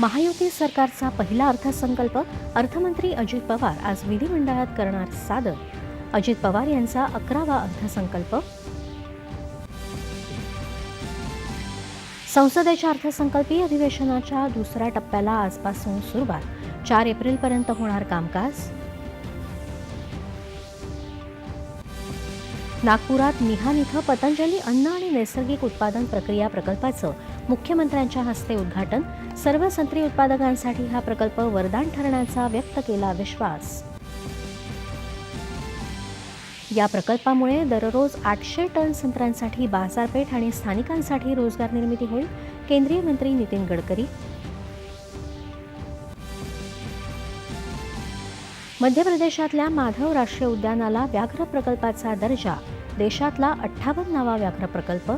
महायुती सरकारचा पहिला अर्थसंकल्प अर्थमंत्री अजित पवार आज विधिमंडळात करणार सादर. अजित पवार यांचा अकरावा अर्थसंकल्प. संसदेच्या अर्थसंकल्पीय अधिवेशनाच्या दुसऱ्या टप्प्याला आजपासून सुरुवात. चार एप्रिलपर्यंत होणार कामकाज. नागपुरात मिहान इथं पतंजली अन्न आणि नैसर्गिक उत्पादन प्रक्रिया प्रकल्पाचं मुख्यमंत्र्यांच्या हस्ते उद्घाटन. सर्व संत्री उत्पादकांसाठी हा प्रकल्प वरदान ठरण्याचा व्यक्त केला विश्वास. या प्रकल्पामुळे दररोज आठशे टन संत्र्यांसाठी बाजारपेठ आणि स्थानिकांसाठी रोजगार निर्मिती होईल केंद्रीय मंत्री नितीन गडकरी. मध्य प्रदेशातल्या माधव राष्ट्रीय उद्यानाला व्याघ्र प्रकल्पाचा दर्जा. देशातला अठ्ठावन्नावा व्याघ्र प्रकल्प.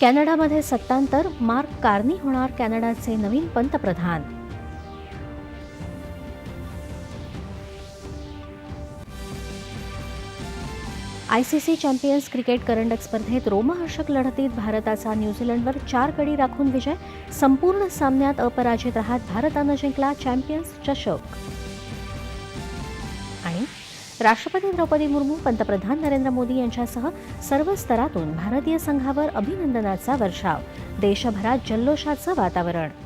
कॅनडामध्ये सत्तांतर मार्क कार्नी होणार कॅनडाचे नवीन पंतप्रधान. I C C champions cricket करंडक स्पर्धेत रोमहर्षक लढतीत भारताचा न्यूझीलंडवर चार कडी राखून विजय. संपूर्ण सामन्यात अपराजित राहत भारतानं जिंकला चॅम्पियन्स चषक. आणि राष्ट्रपती द्रौपदी मुर्मू पंतप्रधान नरेंद्र मोदी यांच्यासह सर्व स्तरातून भारतीय संघावर अभिनंदनाचा वर्षाव. देशभरात जल्लोषाचं वातावरण.